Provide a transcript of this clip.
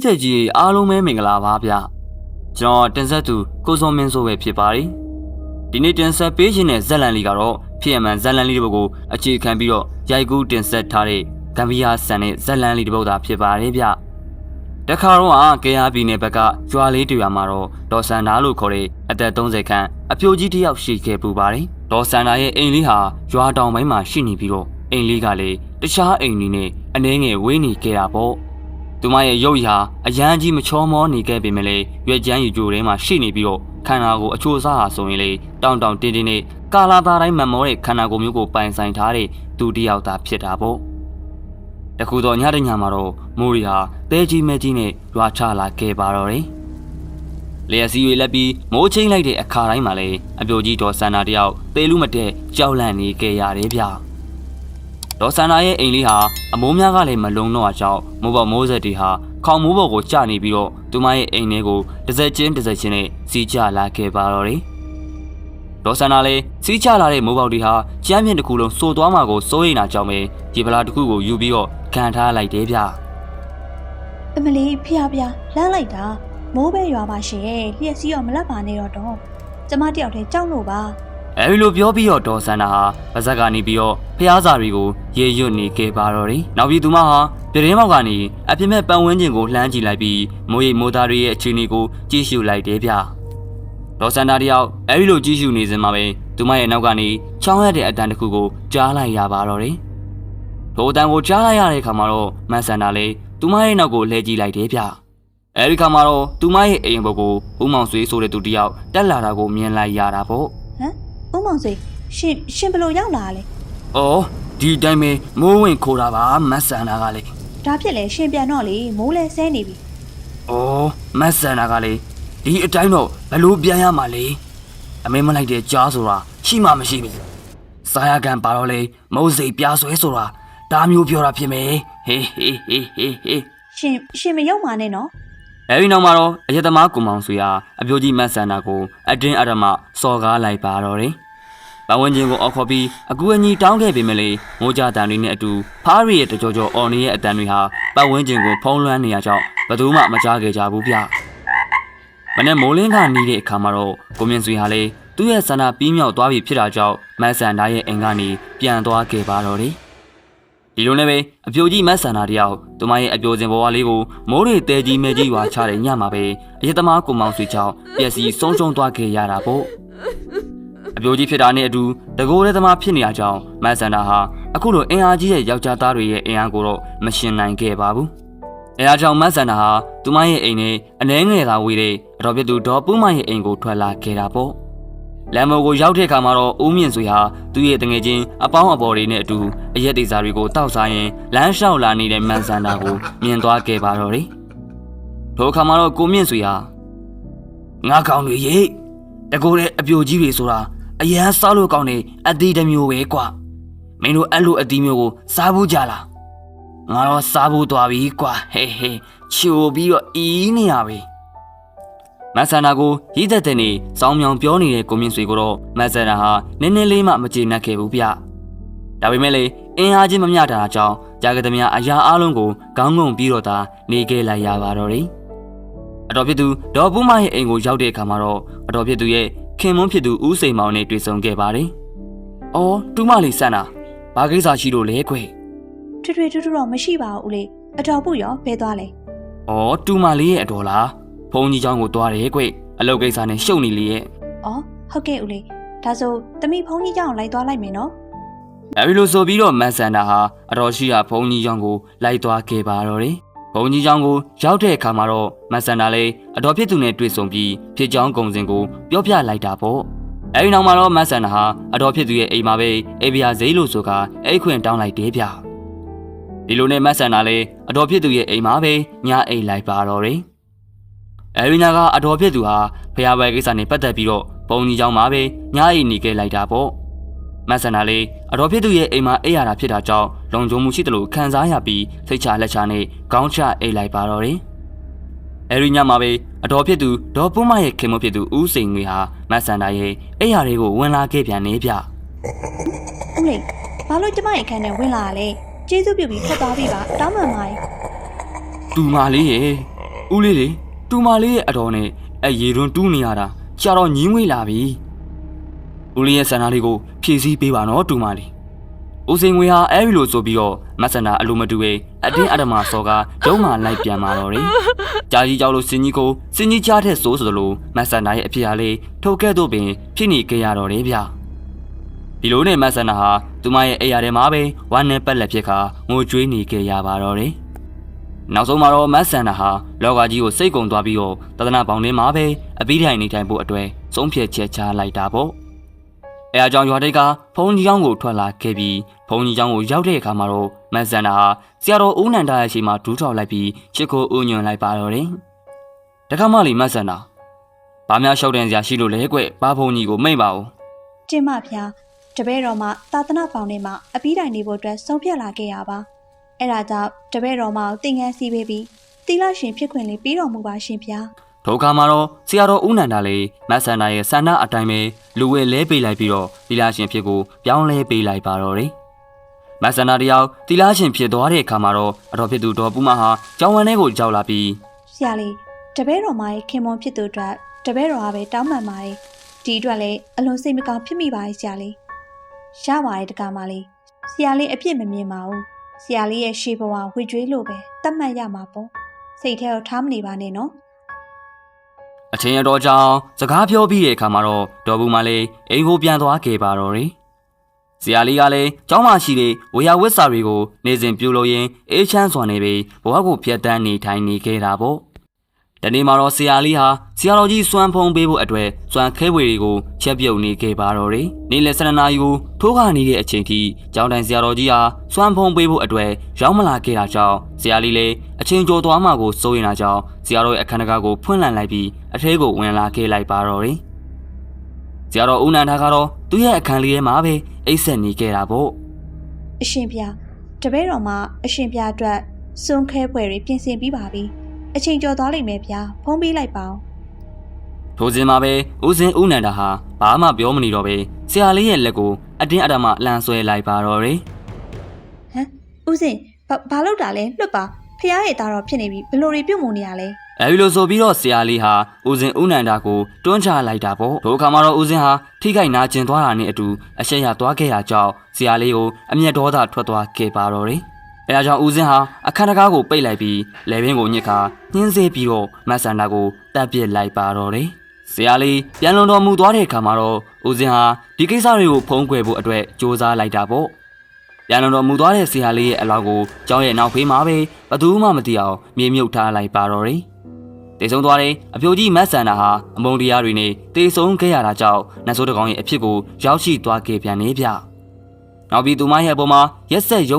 မိတ်ဆက်ကြီးအားလုံးပဲမင်္ဂလာပါဗျကျွန်တော်တင်ဆက်သူကိုစောမင်းစိုးပဲဖြစ်ပါတယ်ဒီနေ့တင်ဆက်ပေးခြင်းတဲ့ဇက်လန်လေးကတော့ဖြစ်အမှန်ဇက်လန်လေးတစ်ပုဒ်ကိုအခြေခံပြီးတော့ရိုက်ကူးတင်ဆက်ထားတဲ့ဂမ်ဘီယာဆန်တဲ့ဇက်လန်လေးတစ်ပုဒ်သာဖြစ်ပါတယ်ဗျတခါတော့ကကေအာပြည်နယ်ဘက်ကကျွာလေးတူရမှာတော့ဒေါ်စန္ဒာလို့ခေါ်တဲ့အသက်30ခန့်အပြိုကြီးတစ်ယောက်ရှိခဲ့ပူပါတယ်ဒေါ်စန္ဒာရဲ့အိမ်လေးဟာရွာတောင်ပိုင်းမှာရှိနေပြီးတော့အိမ်လေးကလည်းတခြားအိမ်တွေနဲ့အနှဲငယ်ဝေးနေခဲ့တာပေါ့ သူမရဲ့ရုပ်ရာအရန်ကြီးမချောမောနေခဲ့ပေမဲ့လည်းရွက်ကြမ်းယူကြိုထဲမှာရှိနေပြီးတော့ခန္ဓာကိုယ်အချိုးအစားဟာဆိုရင်လေတောင်တောင်တင်းတင်းနဲ့ကာလာသားတိုင်းမမောတဲ့ခန္ဓာကိုယ်မျိုးကိုပိုင်ဆိုင်ထားတဲ့သူတစ်ယောက်သာဖြစ်တာပေါ့တခုတော့ညတညမှာတော့မိုးရီဟာတဲကြီးမဲကြီးနဲ့ရွာချလာခဲ့ပါတော့တယ်လျက်စီးရွေလက်ပြီးမိုးချင်းလိုက်တဲ့အခါတိုင်းမှာလေအပြိုကြီးတော်ဆန္ဒတယောက်သေလူမတဲ့ကြောက်လန့်နေခဲ့ရတယ်ဗျာ ဒေါ်ဆန္ဒရဲ့အိမ်လေးဟာအမိုးများကလည်းမလုံတော့အကြောင်းမိုးပေါ်မိုးဆက်တွေဟာခေါင်မိုးပေါ်ကိုကျနေပြီးတော့သူမရဲ့အိမ်ထဲကိုတစ်စက်ချင်းတစ်စက်ချင်းနဲ့စီးကျလာခဲ့ပါတော့တယ်။ဒေါ်ဆန္ဒလည်းစီးကျလာတဲ့မိုးပေါက်တွေဟာကျမ်းပြင်တစ်ခုလုံးစိုးသွားမှာကိုစိုးရိမ်တာကြောင့်ပဲဒီပလာတစ်ခုကိုယူပြီးတော့ခံထားလိုက်တယ်ဗျာအမလီဖျားဖျားလမ်းလိုက်တာမိုးပဲရွာပါရှင်လျက်စီးရောမလက်ပါနဲ့တော့တော့ကျမတယောက်တည်းကြောက်လို့ပါ။ အဲဒီလိုပြောပြီးတော့ဒေါ်ဆန္ဒဟာပါဇက်ကနေပြီးတော့ဖျားစာတွေကိုရေရွတ်နေခဲ့ပါတော့တယ်။နောက်ပြီးသူမဟာပြတင်းပေါက်ကနေအပြစ်မဲ့ပန်ဝန်းကျင်ကိုလှမ်းကြည့်လိုက်ပြီးမိုးရိပ်မိုးသားတွေရဲ့အခြေအနေကိုကြည့်ရှုလိုက်တယ်ဗျာ။ဒေါ်စန္ဒာတယောက်အဲဒီလိုကြည့်ရှုနေစင်မှာပဲသူမရဲ့နောက်ကနေချောင်းရတဲ့အတန်တစ်ခုကိုကြားလိုက်ရပါတော့တယ်။ထိုအတန်ကိုကြားလိုက်ရတဲ့အခါမှာတော့မန်စန္ဒာလည်းသူမရဲ့နောက်ကိုလှည့်ကြည့်လိုက်တယ်ဗျ။အဲဒီခါမှာတော့သူမရဲ့အိမ်ဘက်ကိုဦးမောင်ဆွေးဆိုတဲ့သူတယောက်တက်လာတာကိုမြင်လိုက်ရတာပေါ့ဟမ် ဦးမောင်စိရှင်ရှင်ဘယ်လိုရောက်လာလဲ။အော်ဒီတိုင်းပဲမိုးဝင်ခိုးတာပါမန်စန္ဒာကလေဒါဖြစ်လဲရှင်ပြန်တော့လေမိုးလဲဆဲနေပြီ။အော်မန်စန္ဒာကလေဒီအတိုင်းတော့ဘလို့ပြန်ရမှာလေ။အမေမလိုက်တဲ့ကြားဆိုတာရှိမှမရှိဘူး။စာရကန်ပါတော့လေမုတ်စိတ်ပြားဆွဲဆိုတာဒါမျိုးပြောတာဖြစ်မယ်ဟေးဟေးဟေးဟေးဟေးရှင်ရှင်မရောက်ပါနဲ့နော် အဲဒီနောက်မှာတော့အယက်သမားကုံမောင်ဆွေဟာအပြိုကြီးမတ်ဆန္ဒကိုအတင်းအဓမ္မစော်ကားလိုက်ပါတော့တယ်ပဝန်းကျင်ကိုအော်ခေါ်ပြီးအကူအညီတောင်းခဲ့ပေမဲ့လေမိုးကြတန်တွေနဲ့အတူဖားရီရဲ့တကြောကြောအော်နေရဲ့အတန်တွေဟာပဝန်းကျင်ကိုဖုံးလွှမ်းနေရကြောင်းဘယ်သူမှမကြားခဲ့ကြဘူးဗျမနေ့မိုးလင်းကနေတဲ့အခါမှာတော့ကိုမြင့်ဆွေဟာလေသူ့ရဲ့ဆန္ဒပြီးမြောက်သွားပြီဖြစ်တာကြောင့်မတ်ဆန္ဒရဲ့အိမ်ကနေပြန်သွားခဲ့ပါတော့တယ် ဒီလိုနဲ့ပဲအပြိုကြီးမတ်ဆန္ဒတယောက်သူမရဲ့အပြိုစင်ဘဝလေးကိုမိုးတွေတဲကြီးမဲကြီးရွာချတဲ့ညမှာပဲအရက်သမားကုံမောင်ဆွေချောင်းပျက်စီးဆုံးရှုံးသွားခဲ့ရတာပေါ့အပြိုကြီးဖြစ်တာနဲ့အတူတကိုးရဲသမားဖြစ်နေရကြောင်းမတ်ဆန္ဒဟာအခုလိုအင်အားကြီးရဲ့ယောက်ျားသားတွေရဲ့အင်အားကိုတော့မရှင်နိုင်ခဲ့ပါဘူးအဲအားကြောင့်မတ်ဆန္ဒဟာသူမရဲ့အိမ်နဲ့အနှဲငယ်သာဝေးတဲ့အတော်ပြသူဒေါ်ပူးမရဲ့အိမ်ကိုထွက်လာခဲ့တာပေါ့ လမ်းမော်ကိုရောက်တဲ့အခါမှာတော့ဦးမြင့်ဆွေဟာသူ့ရဲ့တငယ်ချင်းအပေါင်းအပေါ်တွေနဲ့အတူအရက်ဒေစာတွေကိုတောက်စားရင်လမ်းလျှောက်လာနေတဲ့မန်ဆန္ဒာကိုမြင်သွားခဲ့ပါတော့တယ်။ထိုအခါမှာတော့ကိုမြင့်ဆွေဟာငါကောင်တွေရေတကိုယ်တဲ့အပြိုကြီးတွေဆိုတာအရန်စားလို့ကောင်းနေအသီးတစ်မျိုးပဲကွာမင်းတို့အဲ့လိုအသီးမျိုးကိုစားဘူးကြလားငါတော့စားဘူးသွားပြီကွာဟေးဟေးချိုပြီးတော့အီးနေရပြီ မဆန္ဒကိုရည်သက်တဲ့နေစောင်းမြောင်ပြောနေတဲ့ကိုမြင့်ဆွေကိုတော့မဆန္ဒဟာနည်းနည်းလေးမှမကျေနပ်ခဲ့ဘူးဗျ။ဒါပေမဲ့လေအင်အားချင်းမမျှတာကြောင့်ကြာကသမျှအရာအလုံးကိုခေါင်းငုံပြီးတော့သာနေခဲ့လိုက်ရပါတော့တယ်။အတော်ဖြစ်သူဒေါ်ပူးမရဲ့အိမ်ကိုရောက်တဲ့အခါမှာတော့အတော်ဖြစ်သူရဲ့ခင်မွန်းဖြစ်သူဦးစိန်မောင်နဲ့တွေ့ဆုံခဲ့ပါတယ်။အော်တူမလေးဆန္ဒဘာကိစ္စရှိလို့လဲခွေထွေထွေထူးထူးတော့မရှိပါဘူးဦးလေးအတော်ပုရောဘဲသွားလဲ။အော်တူမလေးရဲ့အတော်လား ဖုန်းကြီးเจ้าကိုတွားတယ်ခွေအလုပ်ကိစ္စနဲ့ရှုပ်နေလေရဲ့ အော်ဟုတ်ကဲ့ဦးလေးဒါဆိုတမိဖုန်းကြီးကြောင့်လိုက်သွားလိုက်မယ်နော် အဲဒီလိုဆိုပြီးတော့မန်ဆန္ဒာဟာအတော်ရှိရာဘုံကြီးကျောင်းကိုလိုက်သွားခဲ့ပါတော့တယ်။ဘုံကြီးကျောင်းကိုရောက်တဲ့အခါမှာတော့မန်ဆန္ဒာလည်းအတော်ဖြစ်သူနဲ့တွေ့ဆုံပြီးဖြစ်ကြောင်းကုံစင်ကိုပြောပြလိုက်တာပေါ့။အဲဒီနောက်မှာတော့မန်ဆန္ဒာဟာအတော်ဖြစ်သူရဲ့အိမ်မှာပဲအေဗီယာဇိလို့ဆိုကအိတ်ခွင်တောင်းလိုက်တယ်ဗျ။ဒီလိုနဲ့မန်ဆန္ဒာလည်းအတော်ဖြစ်သူရဲ့အိမ်မှာပဲညအိတ်လိုက်ပါတော့တယ်။ အဲဒီညကအတော်ဖြစ်သူဟာဖျားပွဲကိစ္စနဲ့ပတ်သက်ပြီးတော့ဘုံကြီးကျောင်းမှာပဲညအိတ်နေခဲ့လိုက်တာပေါ့။မဆန္ဒလေးအတော်ဖြစ်သူရဲ့အိမ်မှာအိပ်ရတာဖြစ်တာကြောင့်လုံခြုံမှုရှိတယ်လို့ခံစားရပြီးစိတ်ချလက်ချနဲ့ခေါင်းချအိပ်လိုက်ပါတော့တယ်။အဲဒီညမှာပဲအတော်ဖြစ်သူဒေါ်ပူးမရဲ့ခင်မဖြစ်သူဦးစိန်ငွေဟာမဆန္ဒရဲ့အိပ်ရတွေကိုဝင်လာခဲ့ပြန်နေဗျဦးလေးဘာလို့ကျမရဲ့အခန်းထဲဝင်လာရလဲကျေးဇူးပြုပြီးထွက်သွားပြီပါတောင်းပန်ပါရဲ့။တူမလေးရဲ့ဦးလေးလေ တူမလေးရဲ့အတော်နဲ့အရေတွန်းတူးနေရတာကြာတော့ညီးငွေလာပြီဦးလေးရဲ့ဆန္ဒလေးကိုဖြည့်ဆည်းပေးပါနော်တူမလေးဦးစိန်ငွေဟာအဲ့ဒီလိုဆိုပြီးတော့မဆန္ဒအလိုမတူပဲအတင်းအဓမ္မစော်ကဒုံးမှလိုက်ပြန်มาတော့တယ်ကြာကြီးကြောက်လို့စင်ကြီးကိုစင်ကြီးကြားတဲ့ဆိုးဆိုလိုမဆန္ဒရဲ့အဖြစ်အားလေးထုတ်ခဲ့တော့ပင်ဖြစ်နေကြရတော့တယ်ဗျဒီလိုနဲ့မဆန္ဒဟာသူမရဲ့အိယာထဲမှာပဲဝမ်းနဲ့ပက်လက်ဖြစ်ခါငိုကြွေးနေကြရပါတော့တယ် နောက်ဆုံးမှာတော့မတ်ဆန်နာဟာလောကကြီးကိုစိတ်ကုံသွားပြီးတော့တဒနာပေါင်းထဲမှာပဲအပြီးထိုင်နေထိုင်ဖို့အတွက်ဆုံးဖြတ်ချက်ချလိုက်တာပေါ့အဲအကြောင်းရွာတိတ်ကဘုန်းကြီးကျောင်းကိုထွက်လာခဲ့ပြီးဘုန်းကြီးကျောင်းကိုရောက်တဲ့အခါမှာတော့မန်ဆန်နာဟာဆရာတော်ဦးနန္ဒရဲ့ရှေ့မှာဒူးထောက်လိုက်ပြီးချစ်ကိုဥညွန်လိုက်ပါတော့တယ်။တခါမှလေမန်ဆန်နာဘာများရှောက်တဲ့စရာရှိလို့လဲကွဘာဘုန်းကြီးကိုမိတ်ပါဦး။တင်မဖျားတပည့်တော်မှသာသနာပေါင်းထဲမှာအပြီးတိုင်နေဖို့အတွက်ဆုံးဖြတ်လာခဲ့ရပါ အဲ့ဒါကြောင့်တပည့်တော်မှကိုတင်ငန်းစီးပေးပြီးသီလရှင်ဖြစ်ခွင့်လေးပြီးတော်မူပါရှင်ဗျာဒုက္ခမှာတော့ဆရာတော်ဦးနန္ဒာလေးမတ်ဆန္ဒရဲ့ဆန္ဒအတိုင်းပဲလူဝဲလဲပေးလိုက်ပြီးတော့သီလရှင်ဖြစ်ကိုပြောင်းလဲပေးလိုက်ပါတော့တယ်။မတ်ဆန္ဒတယောက်သီလရှင်ဖြစ်သွားတဲ့အခါမှာတော့အတော်ဖြစ်သူတော်ပူမဟာကျောင်းဝန်းထဲကိုကြောက်လာပြီးဆရာလေးတပည့်တော်မရဲ့ခင်မွန်ဖြစ်သူအတွက်တပည့်တော်ကပဲတောင်းပန်ပါတယ်ဒီအတွက်လည်းအလွန်စိတ်မကောင်းဖြစ်မိပါတယ်ဆရာလေးရပါတယ်တကားမလေးဆရာလေးအပြစ်မမြင်ပါဘူး ဆရာလေးရဲ့ရှေးဘဝဝေကျွေးလို့ပဲတတ်မှတ်ရမှာပေါ့စိတ်ထဲကိုထားမနေပါနဲ့နော်အချင်းရတော်ကြောင့်စကားပြောပြီးတဲ့အခါမှာတော့တော်ဘူးမလေးအိမ်ကိုပြန်သွားခဲ့ပါတော့တယ်။ဆရာလေးကလည်းကျောင်းမှာရှိတဲ့ဝေယဝစ်စာတွေကို နေစဉ်ပြုလုပ်ရင်းအေးချမ်းစွာနေပြီးဘဝကိုဖျက်ဆီးနေထိုင်နေခဲ့တာပေါ့။ ဒီနေ့မှာတော့ဆရာလေးဟာဆရာတော်ကြီးစွမ်းဖုံးပေးဖို့အတွက်စွမ်းခဲဝေတွေကိုချက်ပြုတ်နေခဲ့ပါတော့တယ်။နေ့လယ်7နာရီကိုထိုးခါနေတဲ့အချိန်ထိကျောင်းတိုင်ဆရာတော်ကြီးဟာစွမ်းဖုံးပေးဖို့အတွက်ရောက်မလာခဲ့တာကြောင့်ဆရာလေးလည်းအချိန်ကျော်သွားမှကိုစိုးရင်တာကြောင့်ဆရာတော်ရဲ့အခန်းတကားကိုဖွင့်လှန်လိုက်ပြီးအထဲကိုဝင်လာခဲ့လိုက်ပါတော့တယ်။ဆရာတော်ဦးနန္ဒာကတော့သူ့ရဲ့အခန်းလေးထဲမှာပဲအိတ်ဆက်နေခဲ့တာပေါ့။အရှင်ပြတပည့်တော်မှာအရှင်ပြအတွက်စွန့်ခဲပွဲတွေပြင်ဆင်ပြီးပါပြီ အချိန်ကျော်သွားလိမ့်မယ်ဗျာဖုံးပေးလိုက်ပါဦးထိုစဉ်မှာပဲဦးစင်ဦးနန္ဒာဟာဘာမှပြောမနေတော့ပဲဆရာလေးရဲ့လက်ကိုအတင်းအဓမ္မလှန်ဆွဲလိုက်ပါတော့တယ်ဟမ်ဦးစင်ဘာဘာလုပ်တာလဲလွတ်ပါဖះရဲ့သားတော်ဖြစ်နေပြီဘလို့တွေပြုတ်မှုနေရလဲ။အဲဒီလိုဆိုပြီးတော့ဆရာလေးဟာဦးစင်ဦးနန္ဒာကိုတွန်းချလိုက်တာပေါ့။ထိုအခါမှာတော့ဦးစင်ဟာထိခိုက်နာကျင်သွားတာနဲ့အတူအရှက်ရသွားခဲ့ရကြောင်းဆရာလေးကိုအမျက်ဒေါသထွက်သွားခဲ့ပါတော့တယ်။ အဲဒါကြောင့်ဦးစင်ဟာအခန်းတကားကိုပိတ်လိုက်ပြီးလေဘင်းကိုညစ်ခါညှင်းစေးပြီးတော့မတ်ဆန္ဒာကိုတပ်ပစ်လိုက်ပါတော့တယ်။ဆရာလေးပြန်လွန်တော်မူသွားတဲ့အခါမှာတော့ဦးစင်ဟာဒီကိစ္စတွေကိုဖုံးကွယ်ဖို့အတွက်စ조사လိုက်တာပေါ့။ပြန်တော်မူသွားတဲ့ဆရာလေးရဲ့အလောက်ကိုကျောင်းရဲ့နောက်ဖေးမှာပဲဘသူမှမသိအောင်မြေမြုပ်ထားလိုက်ပါတော့တယ်။တေဆုံးသွားတဲ့အပြိုကြီးမတ်ဆန်နာဟာအမုံတရားတွေနဲ့တေဆုံးခဲ့ရတာကြောင့်နတ်ဆိုးတကောင်ရဲ့အဖြစ်ကိုရောက်ရှိသွားခဲ့ပြန်နေဗျ။နောက်ပြီးသူမရဲ့အပေါ်မှာရက်ဆက်ရုံး